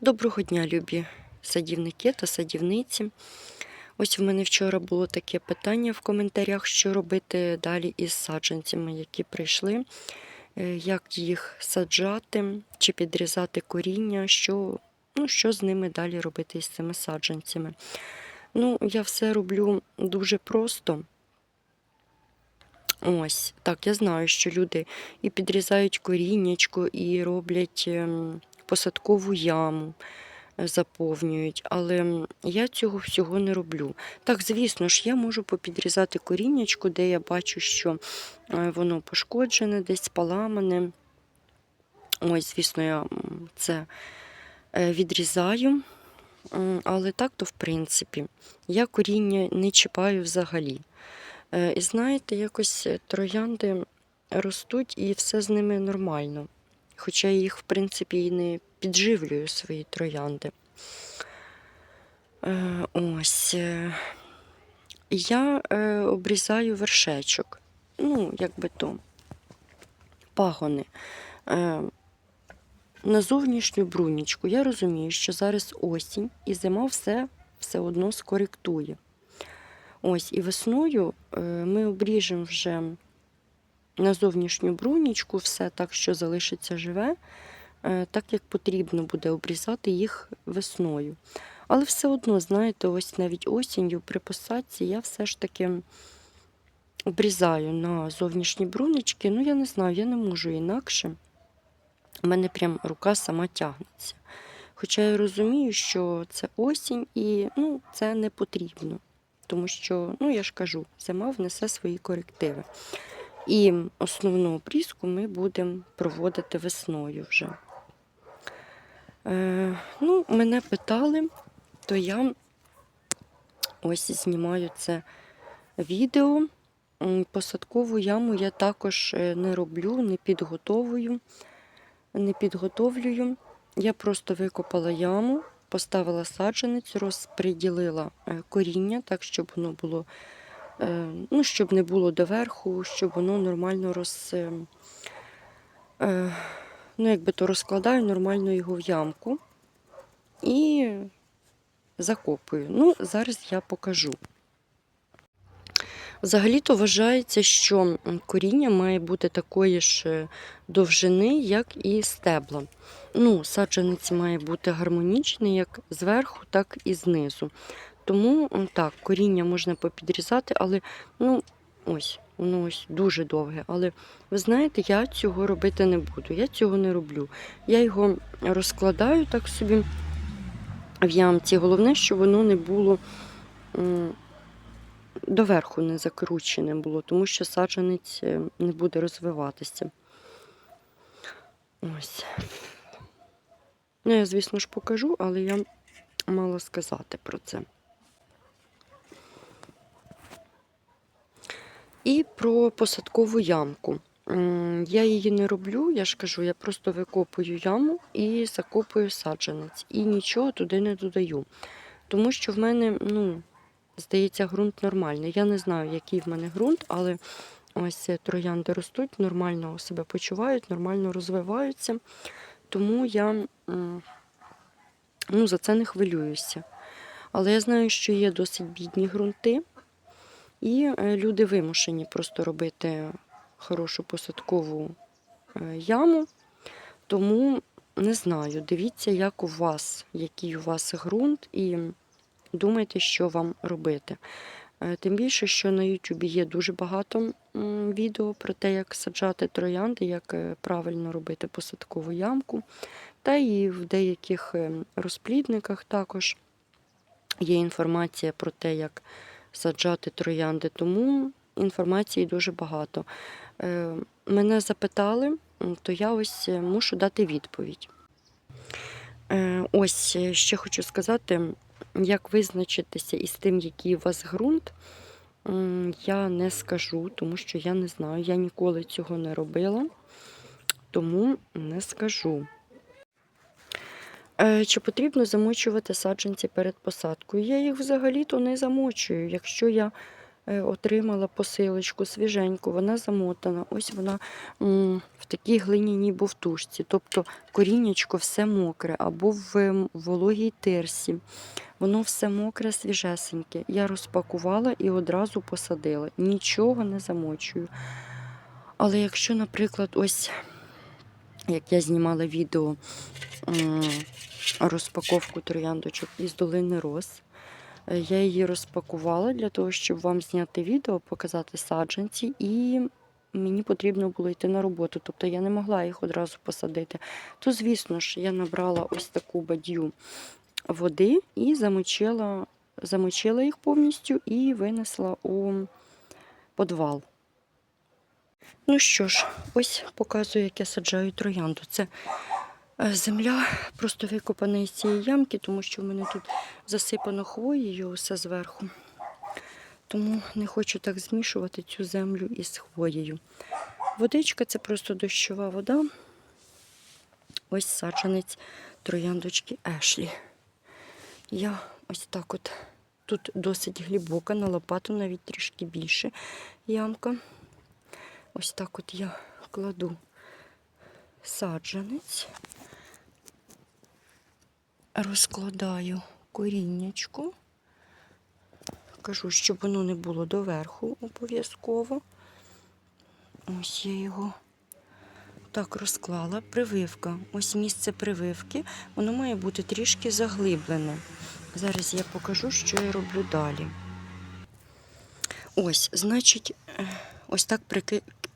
Доброго дня, любі садівники та садівниці. Ось в мене вчора було таке питання в коментарях, що робити далі із саджанцями, які прийшли, Е, як їх саджати чи підрізати коріння, що, ну, що з ними далі робити із цими саджанцями. Ну, я все роблю дуже просто. Ось, так, я знаю, що люди і підрізають коріннячко, і роблять ем, посадкову яму, е, заповнюють, але я цього всього не роблю. Так, звісно ж, я можу попідрізати коріннячко, де я бачу, що е, воно пошкоджене, десь поламане. Ось, звісно, я це е, відрізаю. Але так, то в принципі, я коріння не чіпаю взагалі. І знаєте, якось троянди ростуть і все з ними нормально. Хоча я їх, в принципі, і не підживлюю свої троянди. Ось. Я обрізаю вершечок. Ну, як би то, пагони. Е, На зовнішню брунічку. Я розумію, що зараз осінь і зима все, все одно скоректує. Ось, і весною е, ми обріжемо вже на зовнішню брунічку все так, що залишиться живе, е, так як потрібно буде обрізати їх весною. Але все одно, знаєте, ось навіть осінню при посадці я все ж таки обрізаю на зовнішні брунічки. Ну, я не знаю, я не можу інакше. У мене прям рука сама тягнеться. Хоча я розумію, що це осінь і ну, це не потрібно. Тому що, ну я ж кажу, зима внесе свої корективи. І основну обрізку ми будемо проводити весною вже. Е, ну, мене питали, то я ось знімаю це відео. Посадкову яму я також е, не роблю, не підготовую, не підготовлюю. Я просто викопала яму, поставила саджанець, розподілила е, коріння, так, щоб воно було, ну, щоб не було доверху, щоб воно нормально роз, е, е, ну, якби то розкладаю нормально його в ямку і закопую. Ну, зараз я покажу. Взагалі-то вважається, що коріння має бути такої ж е, довжини, як і стебла. Ну, саджанець має бути гармонічний як зверху, так і знизу. Тому так, коріння можна попідрізати, але ну, ось, воно ось дуже довге. Але ви знаєте, я цього робити не буду. Я цього не роблю. Я його розкладаю так собі в ямці. Головне, щоб воно не було. доверху не закручене було, тому що саджанець е, не буде розвиватися. Ось. Ну, я, звісно ж, покажу, але я мала сказати про це. І про посадкову ямку. Я її не роблю, я ж кажу, я просто викопую яму і закопую саджанець. І нічого туди не додаю. Тому що в мене, ну, здається, ґрунт нормальний. Я не знаю, який в мене ґрунт, але ось троянди ростуть, нормально себе почувають, нормально розвиваються. Тому я ну, за це не хвилююся. Але я знаю, що є досить бідні ґрунти, і е, люди вимушені просто робити хорошу посадкову е, яму. Тому не знаю, дивіться, як у вас, який у вас ґрунт, і думайте, що вам робити. Е, Тим більше, що на Ютубі є дуже багато відео про те, як саджати троянди, як правильно робити посадкову ямку. Та і в деяких е, розплідниках також є інформація про те, як саджати троянди. Тому інформації дуже багато. Е, Мене запитали, то я ось е, мушу дати відповідь. Е, Ось ще хочу сказати, як визначитися із тим, який у вас ґрунт, я не скажу, тому що я не знаю. Я ніколи цього не робила, тому не скажу. Е, Чи потрібно замочувати саджанці перед посадкою? Я їх взагалі-то не замочую. Якщо я е, отримала посилочку свіженьку, вона замотана. Ось вона в такій глиняній бовтушці. Тобто коріннячко все мокре або в вологій тирсі. Воно все мокре, свіжесеньке. Я розпакувала і одразу посадила. Нічого не замочую. Але якщо, наприклад, ось як я знімала відео розпаковку трояндочок із долини роз, е, я її розпакувала для того, щоб вам зняти відео, показати саджанці, і мені потрібно було йти на роботу. Тобто я не могла їх одразу посадити. То, звісно ж, я набрала ось таку бадью води і замочила, замочила їх повністю і винесла у подвал. Ну що ж, ось показую, як я саджаю троянду. Це е, земля просто викопана із цієї ямки, тому що в мене тут засипано хвоєю все зверху. Тому не хочу так змішувати цю землю із хвоєю. Водичка це просто дощова вода. Ось саджанець трояндочки Ешлі. Я ось так от. Тут досить глибока, на лопату навіть трішки більше ямка. Ось так от я кладу саджанець, розкладаю коріннячку. Кажу, щоб воно не було доверху обов'язково. Ось я його так розклала. Прививка. Ось місце прививки. Воно має бути трішки заглиблене. Зараз я покажу, що я роблю далі. Ось, значить, е, ось так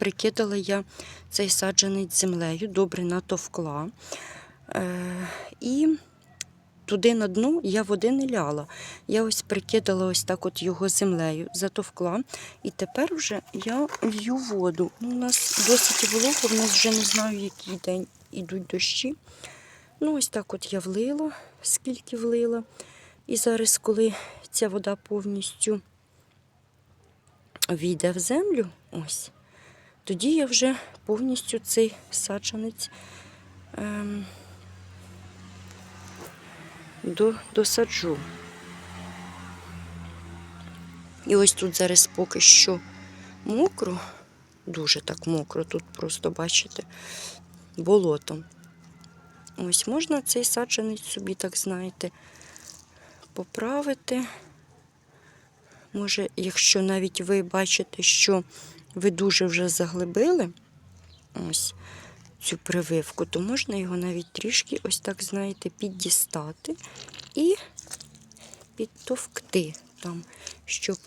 прикидала я цей саджанець землею, добре натовкла. Е, і туди на дно я води не ляла. Я ось прикидала ось так от його землею, затовкла. І тепер вже я лью воду. Ну, у нас досить волого, в нас вже не знаю, який день ідуть дощі. Ну, ось так от я влила, скільки влила. І зараз, коли ця вода повністю війде в землю, ось, тоді я вже повністю цей саджанець ем, до, досаджу. І ось тут зараз поки що мокро, дуже так мокро, тут просто, бачите, болото. Ось можна цей саджанець собі, так знаєте, поправити. Може, якщо навіть ви бачите, що ви дуже вже заглибили ось цю прививку, то можна його навіть трішки, ось так, знаєте, піддістати і підтовкти там, щоб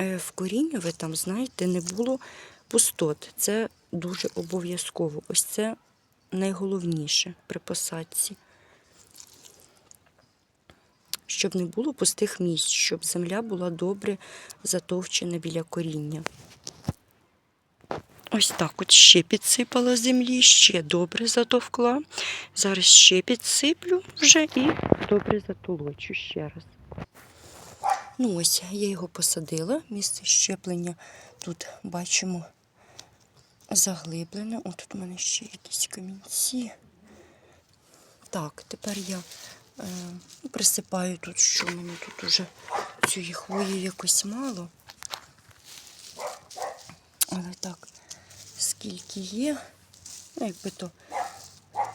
е, в корінні ви там, знаєте, не було пустот. Це дуже обов'язково. Ось це найголовніше при посадці. Щоб не було пустих місць, щоб земля була добре затовчена біля коріння. Ось так от ще підсипала землі, ще добре затовкла. Зараз ще підсиплю вже і добре затолочу ще раз. Ну ось, я його посадила. Місце щеплення тут бачимо заглиблене. О, тут у мене ще якісь камінці. Так, тепер я присипаю тут, що в мене тут уже цієї хвої якось мало. Але так, скільки є, ну, якби то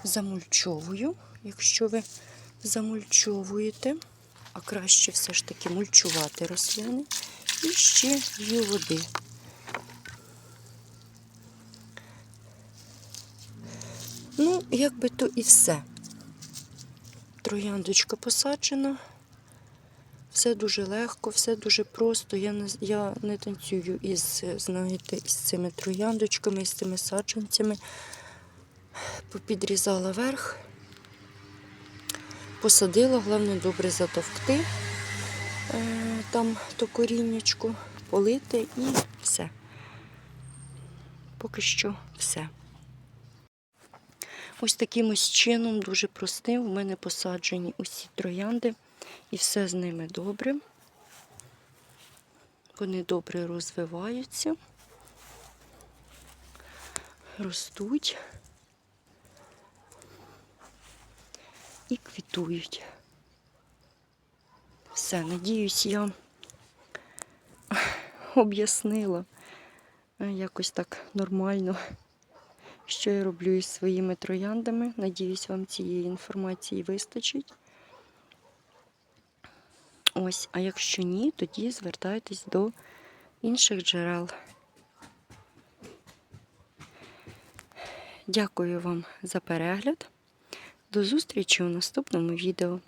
замульчовую, якщо ви замульчовуєте, а краще все ж таки мульчувати рослини. І ще лью води. Ну, якби то і все. Трояндочка посаджена. Все дуже легко, все дуже просто. Я не, я не танцюю із, знаєте, із цими трояндочками, із цими саджанцями. Попідрізала верх, посадила, головне добре затовкти е, там то коріннячко, полити і все. Поки що все. Ось таким ось чином, дуже простим, в мене посаджені усі троянди, і все з ними добре. Вони добре розвиваються, ростуть і квітують. Все, надіюсь, я об'яснила е, якось так нормально, що я роблю із своїми трояндами. Надіюсь, вам цієї інформації вистачить. Ось, а якщо ні, тоді звертайтесь до інших джерел. Дякую вам за перегляд. До зустрічі у наступному відео.